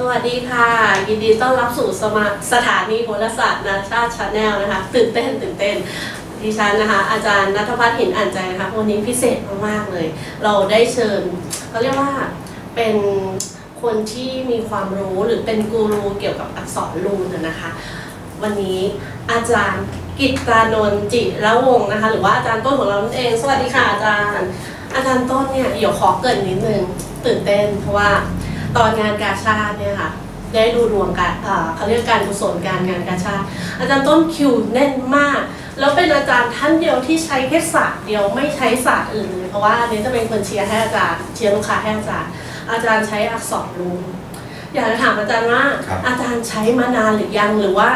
สวัสดีค่ะ ยินดีต้อนรับสู่สมาสถานีโหราศาสตร์นานาชาติชาแนลนะคะตื่นเต้นตื่นเต้นดิฉันนะคะ อาจารย์นัทพัฒน์หินอ่านใจนะคะวันนี้พิเศษมากๆเลย เราได้เชิญเขาเรียกว่าเป็นคนที่มีความรู้หรือเป็นกูรูเกี่ยวกับอักษรรูนนะคะ วันนี้อาจารย์กิตตานนจิระวงนะคะ หรือว่าอาจารย์ต้นของเรานั่นเอง สวัสดีค่ะอาจารย์ อาจารย์ต้นเนี่ยเดี๋ยวขอเกรินนิดนึงตื่นเต้นเพราะว่า ตอนงานกาชาติเนี่ยค่ะได้ดูรวมการเอ่อเขาเรียกการกุศลการงานกาชาติอาจารย์ต้นคิวแน่นมาก แล้วเป็นอาจารย์ท่านเดียวที่ใช้แค่ศาสตร์เดียวไม่ใช้ศาสตร์อื่นเลยเพราะว่าอันนี้จะเป็นคนเชียร์ให้อาจารย์เชียร์ลูกค้าให้อาจารย์ อาจารย์ใช้อักษรรูนอยากจะถามอาจารย์ว่าครับอาจารย์ใช้มานานหรือยังหรือว่า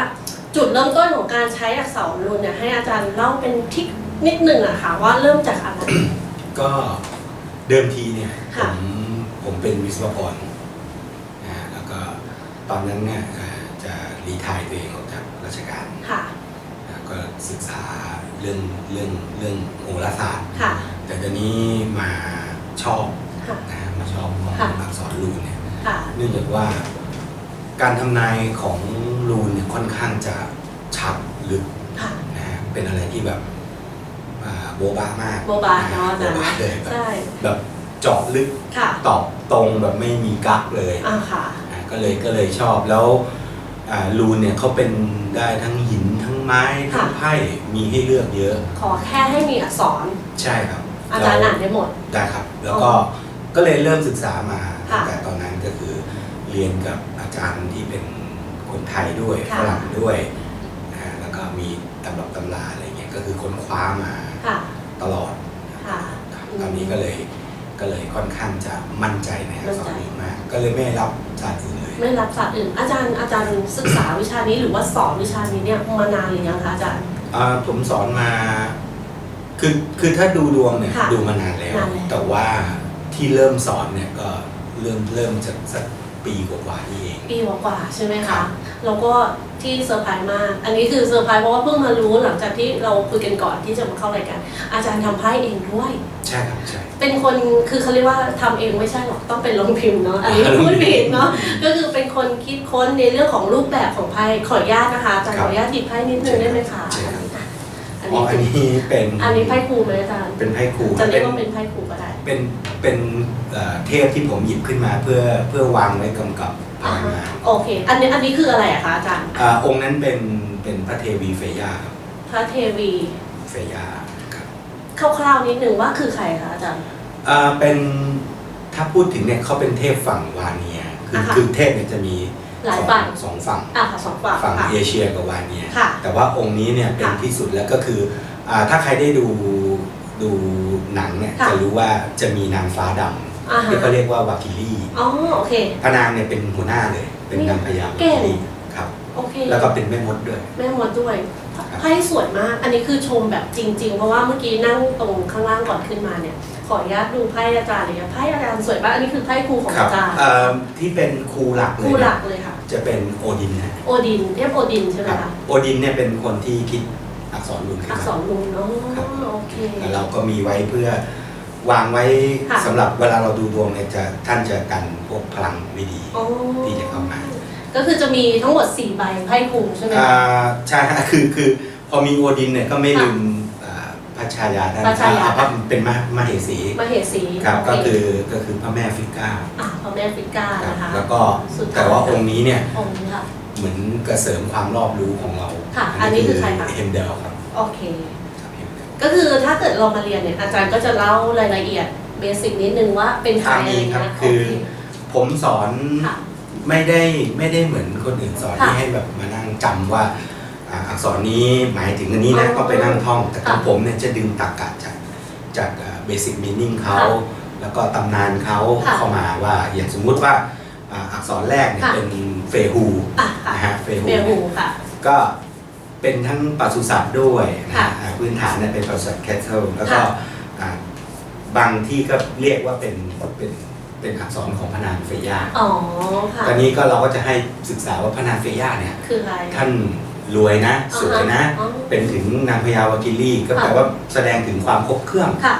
จุดเริ่มต้นของการใช้อักษรรูนเนี่ยให้อาจารย์เล่าเป็นทิกนิดหนึ่งอะค่ะว่าเริ่มจากอะไรก็เดิมทีเนี่ยผค่ะมผมเป็นวิศวกรนะฮะแล้วก็ ตอนนั้นเนี่ยเอ่อจะรีไทายตัวเองออกจากราชการค่ะนะก็ศึกษาเรื่องเรื่องเรื่องโหราศาสตร์ค่ะ แต่ตอนนี้มาชอบค่ะนะฮะมาชอบของค่ะอักษรรูนเนี่ยค่ะเนื่องจากว่าการทำนายของรูนเนี่ยค่อนข้างจะชัดลึกค่ะนะฮะเป็นอะไรที่แบบอ่าโบบามากโบบาเนาะอาจารย์โบบาเลยแบบใช่แบบเจาะลึกค่ะตอบตรงแบบไม่มีกักเลยอ่าค่ะอ่า ก็เลยก็เลยชอบแล้วอ่ารูนเนี่ยเขาเป็นได้ทั้งหินทั้งไม้ทั้งค่ะไพ่มีให้เลือกเยอะ ขอแค่ให้มีอักษร ใช่ครับ อาจารย์แล้วอ่านได้หมด ได้ครับ แล้วก็ก็เลยเริ่มศึกษามาค่ะตั้งแต่ตอนนั้นก็คือเรียนกับอาจารย์ที่เป็นคนไทยด้วยค่ะฝรั่งด้วยนะฮะแล้วก็มีตำรับตำราอะไรเงี้ยก็คือค้นคว้ามาค่ะตลอดค่ะครับตอนนี้ก็เลยก็เลยค่อนข้างจะมั่นใจในอักษรมั่นใจนี้มาก ก็เลยไม่รับศาสตร์อื่นเลย ไม่รับศาสตร์อื่น อาจารย์อาจารย์ศึกษาวิชานี้หรือว่าสอนวิชานี้เนี่ยมานานหรือยังคะอาจารย์ อ่าผมสอนมา คือคือถ้าดูดวงเนี่ยค่ะดูมานานแล้ว นานแล้ว แต่ว่าที่เริ่มสอนเนี่ยก็เริ่มเริ่มจากสักปีกว่าๆนี่เอง ปีกว่าๆใช่ไหมครัคะ บ แล้วก็ที่เซอร์ไพรส์มาก อันนี้คือเซอร์ไพรส์เพราะว่าเพิ่งมารู้หลังจากที่เราคุยกันก่อนที่จะมาเข้ารายการอาจารย์ทำไพ่เองด้วย ใช่ครับใช่ เป็นคนคือเขาเรียกว่าทำเองไม่ใช่หรอกต้องเป็นโรงพิมพ์เนาะอันนี้พูดผิดเนาะก็คือเป็นคนคิดค้นในเรื่องของรูปแบบของไพ่ขออนุญาตนะคะอาจารย์ขออนุญาตหยิบไพ่นิดนึงได้ไหมคะใช่ครับ อันอ๋อนี้อันนี้เป็นอันนี้ไพ่ครูไหมอาจารย์เป็นไพ่ครูจะเรีเป็ยกนว่าเป็นไพ่ครูก็ได้ เป็นเป็นเอ่อเทพที่ผมหยิบขึ้นมาเพื่อเพื่อวางไว้กำกับ พลังงานโอเค อันนี้อันนี้คืออะไรอะคะอาจารย์ อ่าองค์นั้นเป็นเป็นพระเทวีเฟย่าครับพระเทวีเฟย่าครับคร่าวๆนิดนึงว่าคือใครคะอาจารย์ อ่าเป็นถ้าพูดถึงเนี่ยเขาเป็นเทพฝั่งวาเนียคืออ่าฮะคือเทพเนี่ยจะมีหลายสองฝั่ง สองฝั่ง อะค่ะสองฝั่งฝั่งค่ะ เอเชียกับวาเนีย ค่ะแต่ว่าองค์นี้เนี่ยเป็นค่ะที่สุดแล้วก็คืออ่าถ้าใครได้ดูดูหนังเนี่ยค่ะจะรู้ว่าจะมีนางฟ้าด อ่าำฮะ ที่เขาเรียกว่าวาคิลี่อ๋อโอเค พระนางเนี่ยเป็นหัวหน้าเลย เป็นนางพญาวาเก่คิง ลี่ครับ โอเค แล้วก็เป็นแม่มดด้วย แม่มดด้วยไพ่สวยมาก อันนี้คือชมแบบจริง ๆ เพราะว่าเมื่อกี้นั่งตรงข้างล่างก่อนขึ้นมาเนี่ย ขออนุญาตดูไพ่อาจารย์เลยค่ะไพ่อาจารย์สวยมากอันนี้คือไพ่ครูของครับอาจารย์เอ่อที่เป็นครูหลักเลยคู่หลันะกเลยค่ะ จะเป็นโอดินนะโอดินเทพโอดินใช่ไหมครับคะโอดินเนี่ยเป็นคนที่คิดอักษรรุนขึ้นอักมาษรลุนเนาะครับโอเค แล้วเราก็มีไว้เพื่อ วางไว้ค่ะ สำหรับเวลาเราดูดวงเนี่ยจะท่านจะกันพวกพลังไม่ดีอ๋อที่จะเข้ามา ก็คือจะมีทั้งหมด 4 ใบไพ่ครูใช่ไหมอ่าคะใช่ฮะคือคือพอมีโอดินเนี่ยก็ไม่ลืมอ่าพระชายาท่านพระชายา อ่เพราะเป็นมหมเหสีมเหสีครับโเก็คือก็คือพระแม่ฟิก้าอะพระแม่ฟิก้าครับนะคะ แล้วก็สุดท้าย แต่ว่าองค์นี้เนี่ยองค์นี้ค่ะ เหมือนกระเสริมความรอบรู้ของเราค่ะอันนี้คือใครคะ เฮมเดลครับ โอเค ก็คือถ้าเกิดเรามาเรียนเนี่ยอาจารย์ก็จะเล่ารายละเอียดเบสิกนิดนึงว่าเป็นใครตามอะไรนี้ครับเงี้ยคือโเผมสอนค่ะไม่ได้ไม่ได้เหมือนคนอื่นสอนค่ะที่ให้แบบมานั่งจำว่าอ่าอักษรนี้หมายถึงอันนี้นะอ๋อก็ไปนั่งท่อง แต่ของค่ะผมเนี่ยจะดึงตรรกะจากจากเบสิกมีนิ่งเขาค่ะแล้วก็ตำนานเขาค่ะเข้ามาว่าอย่างสมมุติว่าอ่าอักษรแรกเนี่ยค่ะเป็นเฟฮูอะค่ะนะฮะเฟฮูเบลหูค่ะก็ เป็นทั้งปศุสัตว์ด้วยนะค่ะฮะอ่าพื้นฐานเนี่ยเป็นปศุสัตว์แคทเทิลแล้วก็ค่ะ อ่าบางที่ก็เรียกว่าเป็นเป็นเป็นอักษรของพระนางเฟย่าอ๋อค่ะ ตอนนี้ก็เราก็จะให้ศึกษาว่าพระนางเฟย่าเนี่ย คืออะไร ท่านรวยนะ สวยนะ อ๋อเป็นถึงนางพญาวากิลี่ ก็แปลค่ะ ว่าแสดงถึงความครบเครื่องค่ะ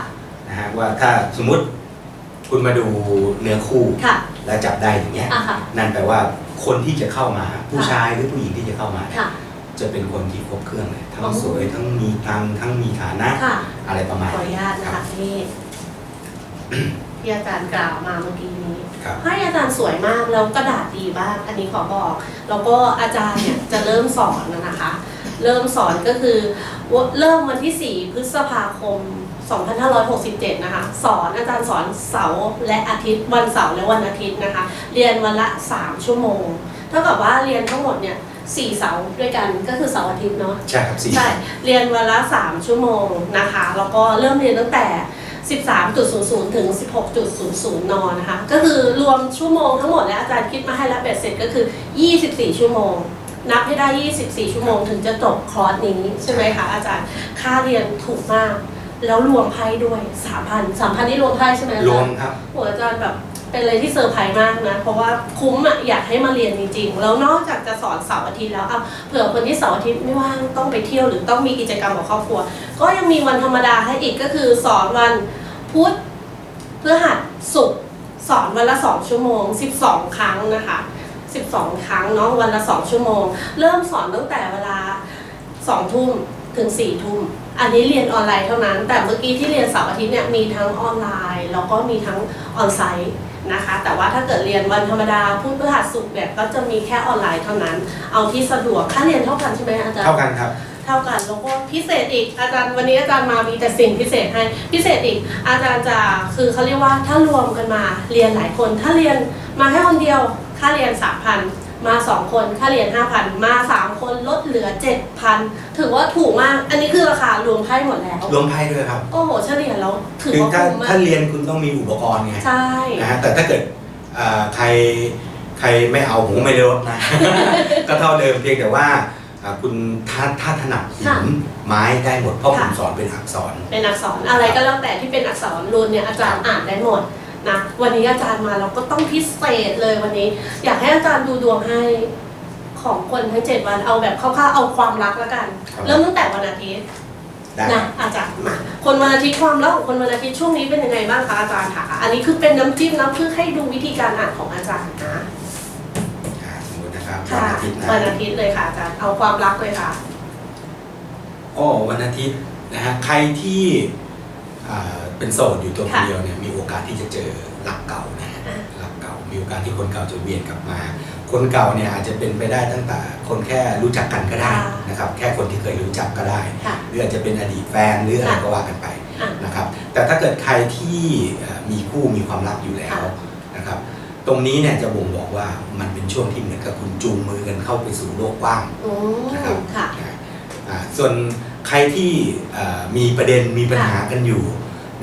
นะฮะว่าถ้าสมมุติคุณมาดูเนื้อคู่ ค่ะแล้วจับได้อย่างเงี้ยอะค่ะ นั่นแปลว่าคนที่จะเข้ามาผู้ค่ะ ชายหรือผู้หญิงที่จะเข้ามาเนี่ยค่ะ จะเป็นคนที่ครบเครื่องเลยทั้งอ๋อสวยทั้งมีตังค์ทั้งมีฐานะ ค่ะ อะไรประมาณขออนุญาตนะครัคะบ ที่ที่อาจารย์กล่าวมาเมื่อกี้นี้ครับ ให้อาจารย์สวยมากแล้วกระดาษดีมากอันนี้ขอบอก แล้วก็อาจารย์เนี่ยจะเริ่มสอนแล้วนะคะ เริ่มสอนก็คือเริ่มวันที่ 4 พฤษภาคม 2567 นะคะ สอนอาจารย์สอนเสาร์และอาทิตย์วันเสาร์และวันอาทิตย์นะคะ เรียนวันละ 3 ชั่วโมง เท่ากับว่าเรียนทั้งหมดเนี่ย สี่เสาร์ด้วยกันก็คือเสาร์อาทิตย์เนาะใช่ครับสี่ใช่เรียนวันละ3ชั่วโมงนะคะ แล้วก็เริ่มเรียนตั้งแต่ 13.00 ถึง 16.00 นนะคะ ก็คือรวมชั่วโมงทั้งหมดแล้วอาจารย์คิดมาให้แล้วเบ็ดเสร็จก็คือ 24 ชั่วโมง นับให้ได้ 24 ชั่วโมงถึงจะจบคอร์สนี้ใช่ไหมคะอาจารย์ค่าเรียนถูกมาก แล้วรวมไพ่ด้วย 3,000 3,000นี่รวมไพ่ใช่ไหมอาจารย์รวมครับโหอาจารย์แบบ เป็นอะไรที่เซอร์ไพรส์มากนะ เพราะว่าคุ้มอะอยากให้มาเรียนจริงๆ แล้วนอกจากจะสอนเสาร์อาทิตย์แล้วอะเผื่อคนที่เสาร์อาทิตย์ไม่ว่างต้องไปเที่ยวหรือต้องมีกิจกรรมกับครอบครัว ก็ยังมีวันธรรมดาให้อีกก็คือสอนวันพุธพฤหัสศุกร์สอนวันละสองชั่วโมง 12 ครั้งนะคะ 12 ครั้งเนาะวันละ 2 ชั่วโมง เริ่มสอนตั้งแต่เวลา 2 ทุ่มถึง 4 ทุ่ม อันนี้เรียนออนไลน์เท่านั้น แต่เมื่อกี้ที่เรียนเสาร์อาทิตย์เนี่ยมีทั้งออนไลน์ แล้วก็มีทั้งออนไซต์ นะคะ แต่ว่าถ้าเกิดเรียนวันธรรมดาพุธพฤหัสศุกร์เนี่ยก็จะมีแค่ออนไลน์เท่านั้น เอาที่สะดวกค่าเรียนเท่ากันใช่ไหมอาจารย์ เท่ากันครับ เท่ากันแล้วก็พิเศษอีกอาจารย์วันนี้อาจารย์มามีแต่สิ่งพิเศษให้พิเศษอีก อาจารย์จะคือเขาเรียกว่าถ้ารวมกันมาเรียนหลายคน ถ้าเรียนมาแค่คนเดียวค่าเรียนสามพัน มาสองคนค่าเรียนห้าพันมาสามคนลดเหลือเจ็ดพันถือว่าถูกมาก อันนี้คือราคารวมไพ่หมดแล้ว รวมไพ่ด้วยครับโอ้โหเฉลี่ยแล้วถือคือว่าถ้าคุ้มมาถ้ากเรียนคุณต้องมีอุปกรณ์ไงใช่นะฮะแต่ถ้าเกิดเอ่อใครใครไม่เอาผมก็ไม่ได้ลดนะ ก็เท่าเดิมเพียงแต่ว่าอ่าคุณถ้าถ้าถนัดหินไม้ได้หมดเพราะผมสอนเป็นอักษร เป็นอักษรอะไรก็แล้วแต่ที่เป็นอักษรรุนเนี่ยอาจารย์อ่านได้หมด นะวันนี้อาจารย์มาเราก็ต้องพิเศษเลยวันนี้ อยากให้อาจารย์ดูดวงให้ของคนทั้งเจ็ดวันเอาแบบคร่าวๆเอาความรักแล้วกันครับเริ่มตั้งแต่วันอาทิตย์ได้นะอาจารย์มาคนวันอาทิตย์ความรักของคนวันอาทิตย์ช่วงนี้เป็นยังไงบ้างคะอาจารย์คะอันนี้คือเป็นน้ำจิ้มน้ำเพื่อให้ดูวิธีการอ่านของอาจารย์นะอ่าสมมตินะครับวันค่ะอาทิตย์นะวันอาทิตย์เลยค่ะอาจารย์เอาความรักเลยค่ะอ๋อวันอาทิตย์นะฮะใครที่อ่า เป็นโสดอยู่ตัวคนค่ะเดียวเนี่ยมีโอกาสที่จะเจอรักเก่านะฮะอะรักเก่า มีโอกาสที่คนเก่าจะเวียนกลับมา คนเก่าเนี่ยอาจจะเป็นไปได้ตั้งแต่คนแค่รู้จักกันก็ได้ค่ะนะครับ แค่คนที่เคยรู้จักก็ได้ค่ะหรืออาจจะเป็นอดีตแฟนหรืออะไรค่ะก็ว่ากันไปอะนะครับ แต่ถ้าเกิดใครที่เอ่อมีคู่มีความรักอยู่แล้วค่ะนะครับ ตรงนี้เนี่ยจะบ่งบอกว่ามันเป็นช่วงที่เหมือนกับคุณจูงมือกันเข้าไปสู่โลกกว้างอืมนะครับค่ะนะอ่าส่วน ใครที่เอ่อมีประเด็นมีปัญหากันอยู่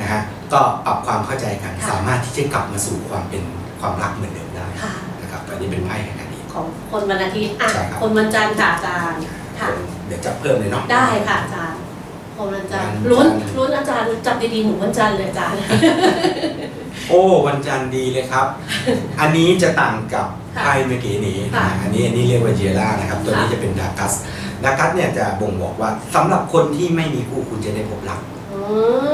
นะฮะก็ปรับความเข้าใจกันค่ะสามารถที่จะกลับมาสู่ความเป็นความรักเหมือนเดิมได้ค่ะนะครับอันนี้เป็นไพ่แห่งอดีตของคนวันอาทิตย์อะใช่ครับคนวันจันทร์ค่ะอาจารย์ค่ะเดี๋ยวจับเพิ่มเลยเนาะได้ค่ะอาจารย์คนวันจันทร์วันจันทร์ลุ้นลุ้นอาจารย์จับดีๆหนูวันจันทร์เลยอาจารย์โอ้วันจันทร์ดีเลยครับ อันนี้จะต่างกับค่ะไพ่เมื่อกี้นี้ค่ะนะอันนี้อันนี้เรียกว่าเจล่านะครับ ตัวนี้ค่ะจะเป็นดากัส ดากัสเนี่ยจะบ่งบอกว่าสำหรับคนที่ไม่มีคู่คุณจะได้พบรักอื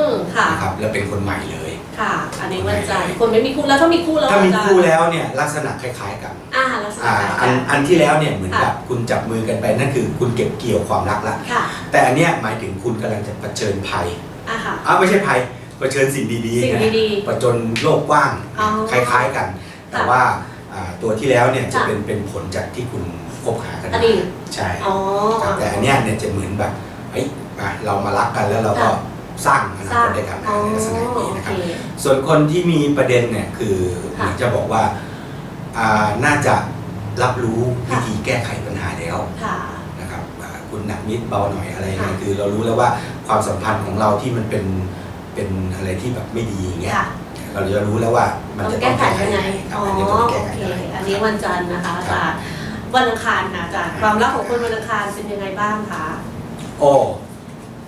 มค่ะนะครับแล้วเป็นคนใหม่เลย ค่ะ อันนี้วันจันทร์คนไม่มีคู่แล้วถ้ามีคู่แล้วถ้ามีอาจารย์คู่แล้วเนี่ยลักษณะคล้าย ๆ กันอ่าลักษณะอ่าคล้ายอันกันอันที่แล้วเนี่ยเหมือนค่ะกับคุณจับมือกันไปนั่นคือคุณเก็บเกี่ยวความรักละค่ะแต่อันเนี้ยหมายถึงคุณกำลังจะเผชิญภัยอะค่ะอ่าไม่ใช่ภัยเผชิญสิ่งดีสิ่งๆนะดีผจญโลกกว้างอ๋อคล้าย ๆกัน แต่ค่ะว่าอ่าตัวที่แล้วเนี่ยจะค่ะเป็นเป็นผลจากที่คุณ คบหากันอมาดีต ใช่อ๋อ ครับแต่อันเนี้ยเนี่ยจะเหมือนแบบเฮ้ยมาเรามารักกันแล้วเราก็ค่ะ สร้างอนาสร้าคงตด้วยกันอ๋อในลักษณะนี้โอนะคเครับส่วนคนที่มีประเด็นเนี่ยคือเหค่ะมือนจะบอกว่าอ่าน่าจะรับรู้วิค่ะธีแก้ไขปัญหาแล้วค่ะ นะครับอ่าคุณหนักนิดเบาหน่อยอะไรเงี้ยค่ะ คือเรารู้แล้วว่าความสัมพันธ์ของเราที่มันเป็นเป็นอะไรที่แบบไม่ดีอย่างเงี้ยค่ะเราจะรู้แล้วว่ามันต้อจะงต้แก้องไขแก้ไขยังไง ครับอ๋ออันนี้ต้องแก้โอไขเคได้อันนี้วันจันทร์นะคะอาจารย์ วันอังคารค่ะอาจารย์ความรักของคนวันอังคารเป็นยังไงบ้างคะโอ้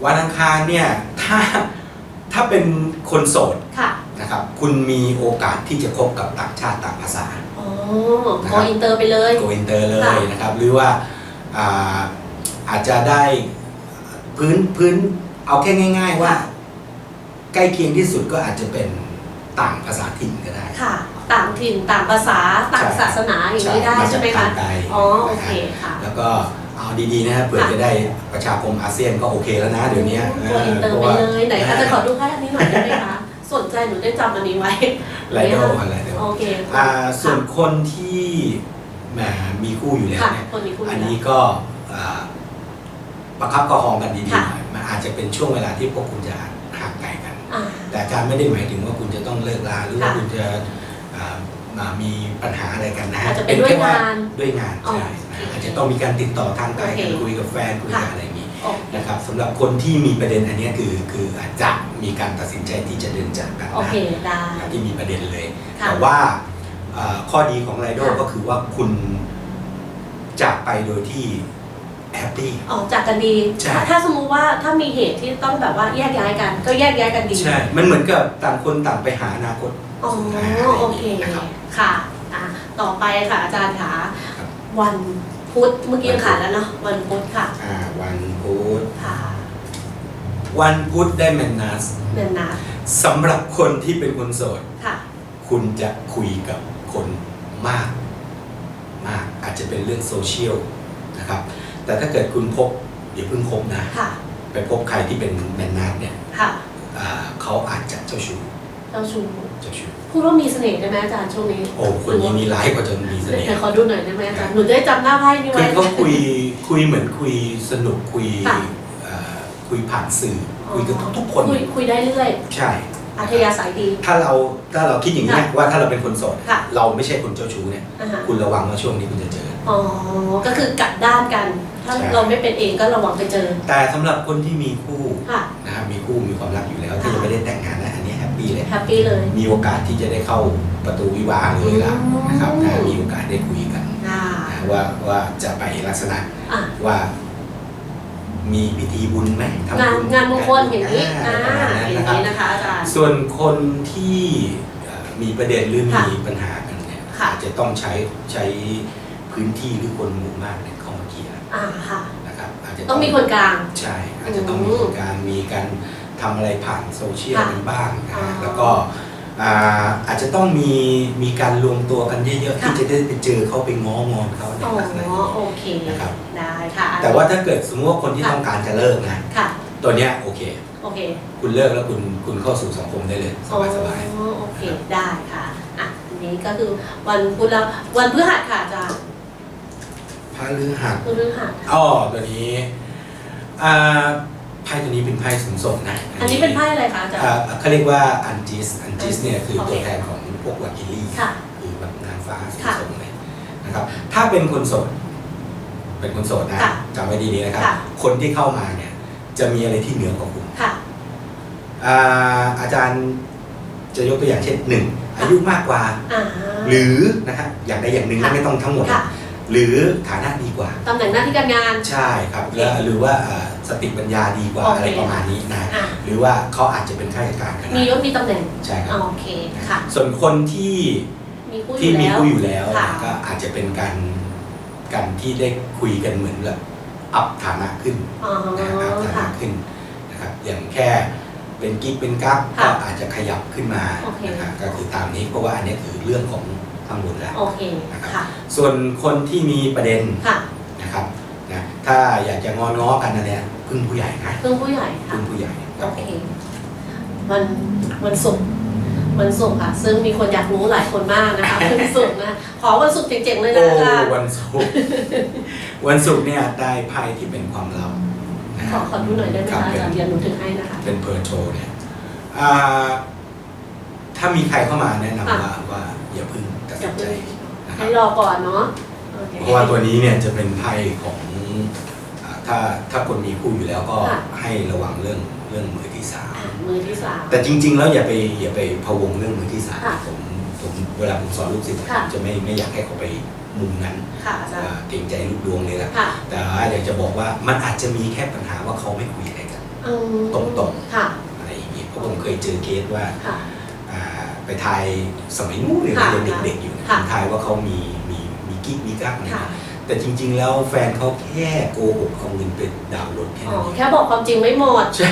วันอังคารเนี่ยถ้าถ้าเป็นคนโสดค่ะนะครับคุณมีโอกาสที่จะคบกับต่างชาติต่างภาษาอ๋อนะโกครับอินเตอร์ไปเลย โกอินเตอร์เลค่ะยนะครับ หรือว่าอ่าอาจจะได้พื้นพื้นเอาแค่ง่าย ๆ ว่า ใกล้เคียงที่สุดก็อาจจะเป็นต่างภาษาถิ่นก็ได้ ค่ะน ต่างถิ่นต่างภาษาต่างศาสนาอย่างนี้ได้ใช่ไหมจาคะกทางไกลอ๋อโอนะเครับค่ะ แล้วก็เอาดีๆนะครับเผื่อค่ะจะได้ประชาคมอาเซียนก็โอเคแล้วนะเดี๋ยวนี้ตัวอินเตอร์ไปเลยไหนอาจจะขอดูภาพอันนี้หน่อยได้ไหมคะสนใจหนูได้จำอันนี้ไว้ไรโดอะไรเดี๋ยวโอเคอ่าส่วนคนที่แหมมีคู่อยู่แล้วค่ะเนี่ยคนนี้คุณอันนี้ก็อ่าประคับประคองกันดีๆหค่ะน่อยมันอาจจะเป็นช่วงเวลาที่พวกคุณจะห่างไกลกันอ่าแต่อาจารย์ไม่ได้หมายถึงว่าคุณจะต้องเลิกลาหรือว่าค่ะคุณจะอ่า มามีปัญหาอะไรกันนะอาจจะเป็นด้วยแค่งานด้วยงานอ๋อใช่นะอาจจะต้องมีการติดต่อทางไกลโอเคกันคุยกับแฟนคุยกับค่ะอะไรอย่างนี้โอเคนะครับสำหรับคนที่มีประเด็นอันเนี้ยคือคืออาจจะมีการตัดสินใจที่จะเดินจากกันโอนะเคได้ที่มีประเด็นเลยค่ะแต่ว่าเอ่อข้อดีของไรโดค่ะก็คือว่าคุณจากไปโดยที่แฮปปี้ออกจากกันดีใช่ถ้าถ้าสมมุติว่าถ้ามีเหตุที่ต้องแบบว่าแยกย้ายกัน ก็แยกย้ายกันดี ใช่ มันเหมือนกับต่างคนต่างไปหาอนาคต อ๋อหาอะไรโอเคนะครับ ค่ะอะ ต่อไปค่ะอาจารย์คะครับ วันพุธเมื่อกี้ยังขาดแล้วเนาะวันพุธค่ะอ่าวันพุธค่ะวันพุธได้แมนนัสเดือนหนาสำหรับคนที่เป็นคนโสด ค่ะ คุณจะคุยกับคนมาก มากอาจจะเป็นเรื่องโซเชียลนะครับ แต่ถ้าเกิดคุณพบอย่าเพิ่งคบนะ ค่ะ ไปพบใครที่เป็นแมนนัสเนี่ยค่ะ อ่าเขาอาจจะเจ้าชู้ เจ้าชูเจ้าชู้พูดว่ามีเสน่ห์ได้ไหมอาจารย์ช่วงนี้โอ้คนนี้มีร้ายกว่าจนมีเสเดี๋ยวน่ห์เดี๋ยวขอดูหน่อยได้ไหมอาจารย์หนูจะได้จำหน้าไพ่นี้คือไว้เขาคุยคุยเหมือนคุยสนุกคุยค่ะเอ่อคุยผ่านสื่ออคุยกับทุกๆคนคุยคุยได้เรื่อยใช่อัธยาศัยดี ถ้าเราถ้าเราคิดอย่างนี้ยค่ะว่าถ้าเราเป็นคนโสดค่ะเราไม่ใช่คนเจ้าชู้เนี่ยอ่าฮะคุณระวังว่าช่วงนี้คุณจะเจอ อ๋อ ก็คือกลับด้านกัน ถ้าใช่เราไม่เป็นเองก็ระวังไปเจอ แต่สำหรับคนที่มีคู่ค่ะนะครับมีคู่มีความรักอยู่แล้ว ถ้าค่ะยังไม่ได้แต่งงานนะอันนี้แฮ ปปี้เลย แฮปปี้เลย มีโอกาสที่จะได้เข้าประตูวิวาห์เลยละอืมนะครับนะมีโอกาสได้คุยกันอ่านะว่าว่าจะไปลักษณะอะ ว่า มีพิธีบุญไหมทำงานบุญงานมงคลอย่างนี้อ่าประมาณนั้นอย่านะงครับนี้นะคะอาจารย์ ส่วนคนที่เอ่อมีประเด็นหรือค่ะมีปัญหากันเนี่ยค่ะ อาจจะต้องใช้ใช้พื้นที่หรือคนหมู่มากเนี่ยเข้ามาเคลียร์อ่าค่ะ นะครับอาจจะ ต้องมีคนกลาง ใช่อาจจะต้องมีคนกลางมีการ ทำอะไรผ่านโซเชียลค่ะกันบ้างนะอ๋ฮะอแล้วก็อ่าอาจจะต้องมีมีการรวมตัวกันเยอะๆค่ะที่จะได้ไปเจอเขาไปง้องอนเขาในอ๋อลักษณะนี้ โอเค นะครับ ได้ค่ะแต่ว่าถ้าเกิดสมมติว่าคนที่ค่ะต้องการจะเลิกนะค่ะ ตัวเนี้ยโอเค โอเคคุณเลิกแล้วคุณคุณเข้าสู่สังคมได้เลยสอ๋อบายโอเค ได้ค่ะ อะอันนี้ก็คือวันพุธแล้ววันพฤหัสค่ะอาจารย์ๆพระฤหัสพฤหัสอ๋อตัวนี้อ่า ไพ่ตัวนี้เป็นไพ่สูงส่งนะอันนี้เป็นไพ่อะไรคะอาจารย์อ่าเขาเรียกว่าอันจิสอันจิสเนี่ยคือโอเคตัวแทนของพวกวักิลี่ค่ะคือแบบนางฟ้าสูงค่ะส่งเลยนะครับ ถ้าเป็นคนโสด เป็นคนโสดนะค่ะจำไว้ดีๆนะครับค่ะคนที่เข้ามาเนี่ยจะมีอะไรที่เหนือกว่าคุณค่ะอ่าอาจารย์จะยกตัวอย่างเช่นหนึ่งอายุมากกว่าอ่าหรือนะครับอย่างใดอย่างหนึ่งค่ะไม่ต้องทั้งหมดค่ะหรือฐานะดีกว่าตำแหน่งหน้าที่การงาน ใช่ครับแล้วหรือว่าเอ่อ สติปัญญาดีกว่าโอเคอะไรประมาณนี้นะอะหรือว่าเขาอาจจะเป็นข้าราชการก็มีได้ยศมีตำแหน่งใช่คอ่ารับโอเคค่ะส่วนคนที่มีคู่อที่ยู่มีแล้วคู่อยู่แล้วค่ะก็อาจจะเป็นการการที่ได้คุยกันเหมือนแบบอัพฐานะขึ้นอ๋อนะอัพฐานะค่ะขึ้นนะครับอย่างแค่เป็นกิ๊กเป็นกั๊กค่ะก็อาจจะขยับขึ้นมาโอเคนะครับก็คือตามนี้เพราะว่าอันนี้คือเรื่องของทางบนแล้วโอเคนะครับค่ะส่วนคนที่มีประเด็นค่ะนะครับ นะถ้าอยากจะงอนง้อกันนะเนี่ยพึ่งผู้ใหญ่นะเพิ่งผู้ใหญ่ค่ะพึ่งผู้ใหญ่คโอรับเควันวันศุกร์วันศุกร์ค่ะ ซึ่งมีคนอยากรู้หลายคนมากนะคะวันศุกร์นะขอวันศุกร์เจ๋งๆเลยนะโอ้อาจารย์วันศุกร์ วันศุกร์เนี่ยได้ไพ่ที่เป็นความลับนะขอขอดูหน่อยได้ไหมครับคะอาเป็นจารย์เดี๋ยวหนูถึงให้นะคะ เป็นเพอร์โทเนี่ยอ่าถ้ามีใครเข้ามาแนะนำค่ะว่าว่าอย่าพึ่งตัดอย่าสินใจเพิ่งนะคให้รับรอก่อนเนาะโอเคเพราะว่าตัวนี้เนี่ยจะเป็นไพ่ของ อ่าถ้าถ้าคนมีคู่อยู่แล้วก็ค่ะ ให้ระวังเรื่องเรื่องมือที่สามอะมือที่สาม แต่จริง ๆ แล้วอย่าไปอย่าไปพะวงเรื่องมือที่สามค่ะผมผมเวลาผมสอนลูกศิษย์ค่ะผมจะไม่ไม่อยากให้เขาไปมุมนั้นค่ะอาจารเอ่ย์อเกรงใจลูกดวงเลยละค่ะแต่ว่าอยากจะบอกว่ามันอาจจะมีแค่ปัญหาว่าเขาไม่คุยอะไรกัน อืมตรง ค่ะอะไรอย่างนี้เพราะผมเคยเจอเคสว่า ค่ะ อ่าไปทายสมัยนู้นเลยค่ะยังเด็กๆอยู่นะค่ะทายว่าเขามีมีมีกิ๊กมีกั๊กอะไรค่ะ แต่จริง ๆ แล้วแฟนเขาแค่โกหกเอาเงินเป็นดาวน์รถแค่อ๋อนั้นเองแค่บอกความจริงไม่หมด ใช่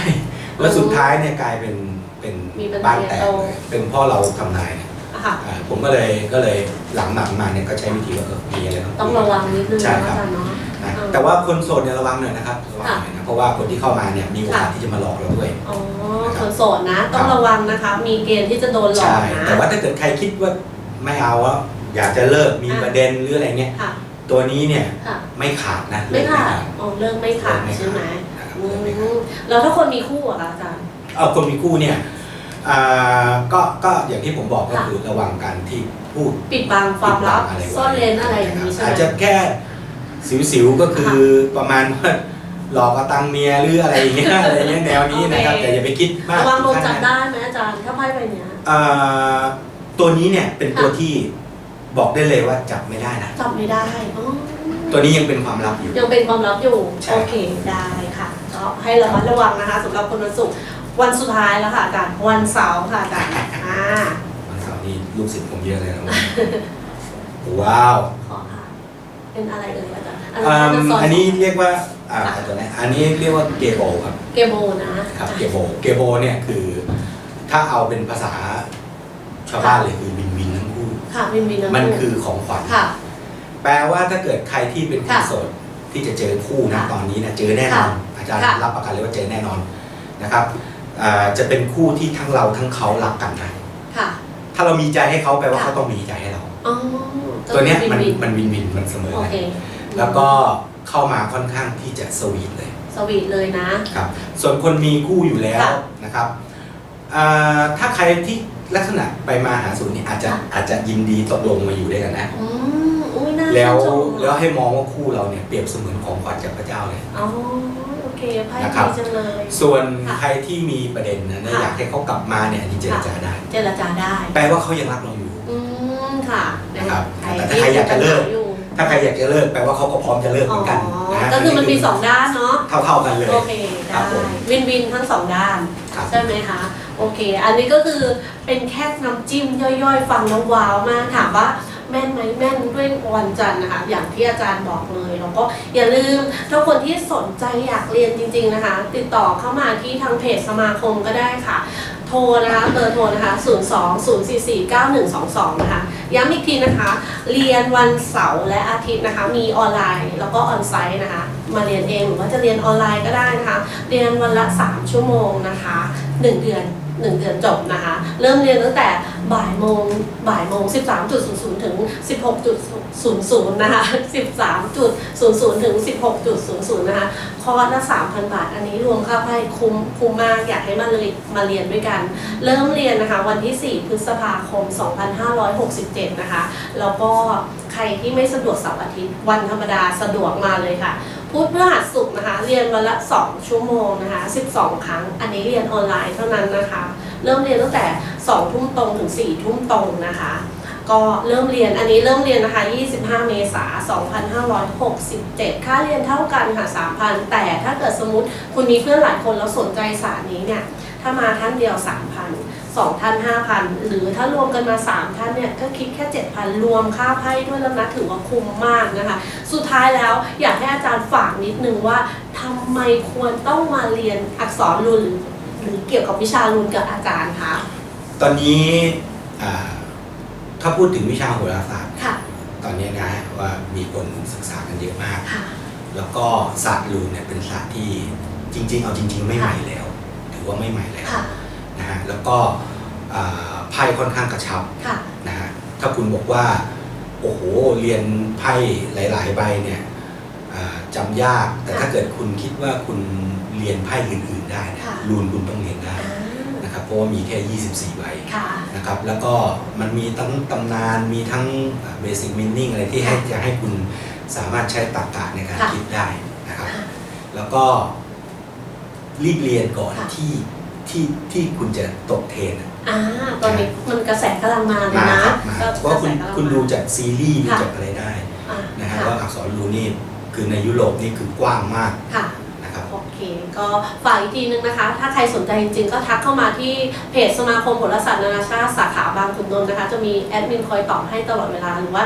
แล้วสุดท้ายเนี่ยกลายเป็นเป็นมีปัญหาบ้านแตกใหญ่โต เลยเป็นเพ่อเราทำนายเนี่ยอะค่ะ อ่าผมก็เลยก็เลยหลังหลังมาเนี่ยก็ใช้วิธีว่าเออมีอะไรต้องต้องระวังนิดนึงใช่นะครัอาบ จารย์เนาะ นะอืมแต่ว่าคนโสดเนี่ยระวังหน่อยนะครับระวังหน่อยนะเพราะว่าคนที่เข้ามาเนี่ยมีโอกาสค่ะ ที่จะมาหลอกเราด้วย อ๋อนะครับคนโสดนะ ต้อคงรับระวังนะคะ มีเกณฑ์ที่จะโดนหลอใช่ กนะแต่ว่าถ้าเกิดใครคิดว่าไม่เอาแล้วอยากจะเลิกมีอะประเด็นหรืออะไรเงี้ย ค่ะ ตัวนี้เนี่ยค่ะไม่ขาดนะไม่เลิกขาดอ๋อเลิกไม่ขาดเลิกใช่ไหมนะครับอืเลิกไม่ขาด มแล้วถ้าคนมีคู่อะคะอาจารย์ เอาคนมีคู่เนี่ยอ่าก็ก็อย่างที่ผมบอกก็ค่ะ คือระวังการที่พูดปิดบังความลับปิดบังอะไรไว้ซ่อนเลนอะไรอย่างนี้ใช่ไหม อาจจะแค่สิวๆก็คือประมาณว่าหลอกเอาตังค์เมียหรืออะไรอย่างเงี้ยอะไรเงี้ยแนวนี้นะครับโอเค แต่อย่าไปคิดมากระวังโดนถึจับขั้นนั้นได้ไหมอาจารย์ถ้าไพ่ใบเนี้ย อ่าตัวนี้เนี่ยเป็นตัวค่ะที่ บอกได้เลยว่าจับไม่ได้นะ จับไม่ได้อ๋อตัวนี้ยังเป็นความลับอยู่ ยังเป็นความลับอยู่ ใช่ โอเค ได้ค่ะ ก็ให้ระมัดระวังนะคะสำหรับคนวันศุกร์วันสุดท้ายแล้วค่ะอาจารย์วันเสาร์ค่ะอาจารย์อ่าวันเสาร์นี้ลูกศิษย์ผมเยอะเลยนะ ว้าวขอค่ะ เป็นอะไรเอ่ยอาจารย์อืมจะสอันนี้เรียกว่าอ่าตัวไหนอันนี้เรียกว่าเกโบครับเกโบนะครับเกโบเกโบเนี่ยคือ ถ้าเอาเป็นภาษาชาวบ้านเลยคือวินวินทั้ง คู่ค่ะวินวินนะมันคือของขวัญค่ะ แปลว่าถ้าเกิดใครที่เป็นคนค่ะโสดที่จะเจอคู่นะค่ะตอนนี้นะเจอแน่นอนค่ะอาจารย์ค่ะรับประกันเลยว่าเจอแน่นอนนะครับอ่าจะเป็นคู่ที่ทั้งเราทั้งเขารักกันนะค่ะถ้าเรามีใจให้เขาแปลว่าค่ะเขาต้องมีใจให้เราอ๋อตัวเนี้ยมันวิมันวินวินมันเสมอโอกันเคแล้วก็เข้ามาค่อนข้างที่จะสวีทเลย สวีทเลยนะครับ ส่วนคนมีคู่อยู่แล้วค่ะนะครับอ่าถ้าใครที่ ลักษณะไปมาหาสู่นี่อาจจะค่ะอาจจะยินดีตกลงมาอยู่ด้วยกันนะ อืมอุ้ยน่าแล้วชื่นชมแล้วให้มองว่าคู่เราเนี่ยเปรียบเสมือนของขวัญจากพระเจ้าเลย อ๋อโอเคไพ่นะครับ ดีจังเลย ส่วนค่ะใครที่มีประเด็นนะค่ะ อยากให้เขากลับมาเนี่ยอันนี้เจรจาได้ เจรจาได้ แปลว่าเขายังรักเราอยู่ อืมค่ะนะครับใครแต่ถ้าใครอยากจะเลิกที่มีปัญหาอยู่ถ้าใครอยากจะเลิกแปลว่าเขาก็พร้อมจะเลิกเหอ๋อมือนกันนะฮะก็คือมันมีสองด้านเนาะเท่าเท่าๆกันเลย โอเค ครัได้ บผมวินวินทั้งสองด้าน ครับ ใช่ไหมคะ โอเค อันนี้ก็คือเป็นแค่น้ำจิ้มย่อยๆ ฟังแล้วว้าวมากถามว่าแม่นไหมแม่นด้วยวันจันทร์นะคะอย่างที่อาจารย์บอกเลยแล้วก็อย่าลืมถ้าคนที่สนใจอยากเรียนจริง ๆนะคะ ติดต่อเข้ามาที่ทางเพจสมาคมก็ได้ค่ะ โทรนะคะเบอร์โทรนะคะ 0 2 0 4 4 9 1 2 2 นะคะ ย้ำอีกทีนะคะ เรียนวันเสาร์และอาทิตย์นะคะ มีออนไลน์แล้วก็ออนไซต์นะคะ มาเรียนเองหรือว่าจะเรียนออนไลน์ก็ได้นะคะ เรียนวันละ 3 ชั่วโมงนะคะ 1 เดือน 1เดือนจบนะคะ เริ่มเรียนตั้งแต่บ่ายโมงบ่ายโมง 13.00 ถึง 16.00 นะคะ 13.00 ถึง 16.00 นะคะ คอร์สละ 3,000 บาท อันนี้รวมค่าไพ่คุ้มคุ้มมากอยากให้มาเลยมาเรียนด้วยกัน เริ่มเรียนนะคะวันที่ 4 พฤษภาคม 2567 นะคะ แล้วก็ใครที่ไม่สะดวกเสาร์อาทิตย์วันธรรมดาสะดวกมาเลยค่ะ พุธพฤหัสศุกร์นะคะ เรียนวันละ 2 ชั่วโมงนะคะ 12 ครั้ง อันนี้เรียนออนไลน์เท่านั้นนะคะ เริ่มเรียนตั้งแต่ 2 ทุ่มตรงถึง 4 ทุ่มตรงนะคะ ก็เริ่มเรียน อันนี้เริ่มเรียนนะคะ 25 เมษายน 2567 ค่าเรียนเท่ากันค่ะ 3,000 แต่ถ้าเกิดสมมติคุณมีเพื่อนหลายคนแล้วสนใจศาสตร์นี้เนี่ย ถ้ามาท่านเดียว3,000สองท่าน5,000หรือถ้ารวมกันมา3ท่านเนี่ยก็คิดแค่7,000รวมค่าไพ่ด้วยแล้วนะถือว่าคุ้มมากนะคะ สุดท้ายแล้วอยากให้อาจารย์ฝากนิดนึงว่าทำไมควรต้องมาเรียนอักษรรูนหรือหรือเกี่ยวกับวิชารูนกับอาจารย์คะตอนนี้อ่าถ้าพูดถึงวิชาโหราศาสตร์ค่ะตอนนี้นะฮะว่ามีคนศึกษากันเยอะมากค่ะแล้วก็ศาสตร์รูนเนี่ยเป็นศาสตร์ที่จริง ๆ เอาจริง ๆ ไม่ใหม่แล้ว ถือว่าไม่ใหม่แล้วค่ะ นะฮะแล้วก็อ่าไพ่ค่อนข้างกระชับค่ะ นะฮะถ้าคุณบอกว่า โอ้โหเรียนไพ่หลาย ๆ ใบเนี่ยอ่าจำยากแต่ค่ะถ้าเกิดคุณคิดว่าคุณเรียนไพ่อื่น ๆ ได้เนี่ยค่ะ รูนคุณต้องเรียนได้อ่านะครับเพราะว่ามีแค่ 24 ใบ ค่ะ นะครับแล้วก็มันมีทั้งตำนานมีทั้งเบสิ c มินนิ่งอะไรที่ให้ค่ะจะให้คุณสามารถใช้ตรรกะในการค่ะ คิดได้นะครับค่ะแล้วก็ รีบเรียนก่อนค่ะ ที่ที่ที่คุณจะตกเทรนอะอ่าตอนนี้มันกระแสกำลังมาเลยมานะครับมา ก็เพราะว่าคุณกแสกำลังคุณมาดูจากซีรีส์ดูค่ะ จากอะไรได้อ่านะฮะค่ะว่าอักษรรูนี่คือในยุโรปนี่คือกว้างมากค่ะ นะครับ โอเค ก็ฝากอีกทีนึงนะคะ ถ้าใครสนใจจริงๆ ก็ทักเข้ามาที่เพจสมาคมโหราศาสตร์นานาชาติสาขาบางขุนนนท์นะคะ จะมีแอดมินคอยตอบให้ตลอดเวลา หรือว่า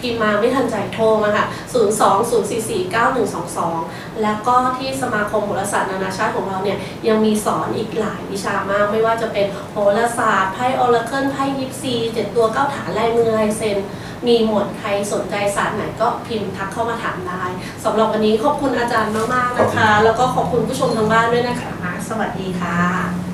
พิมพ์มาไม่ทันใจโทรมาค่ะ 02-044-9122 แล้วก็ที่สมาคมโหราศาสตร์นานาชาติของเราเนี่ยยังมีสอนอีกหลายวิชามาก ไม่ว่าจะเป็นโหราศาสตร์ไพ่ออราเคิลไพ่ยิปซีเจ็ดตัวเก้าฐานลายมือลายเซ็นมีหมดใครสนใจศาสตร์ไหนก็พิมพ์ทักเข้ามาถามได้สำหรับวันนี้ขอบคุณอาจารย์มากๆนะคะ แล้วก็ขอบคุณผู้ชมทางบ้านด้วยนะคะ สวัสดีค่ะ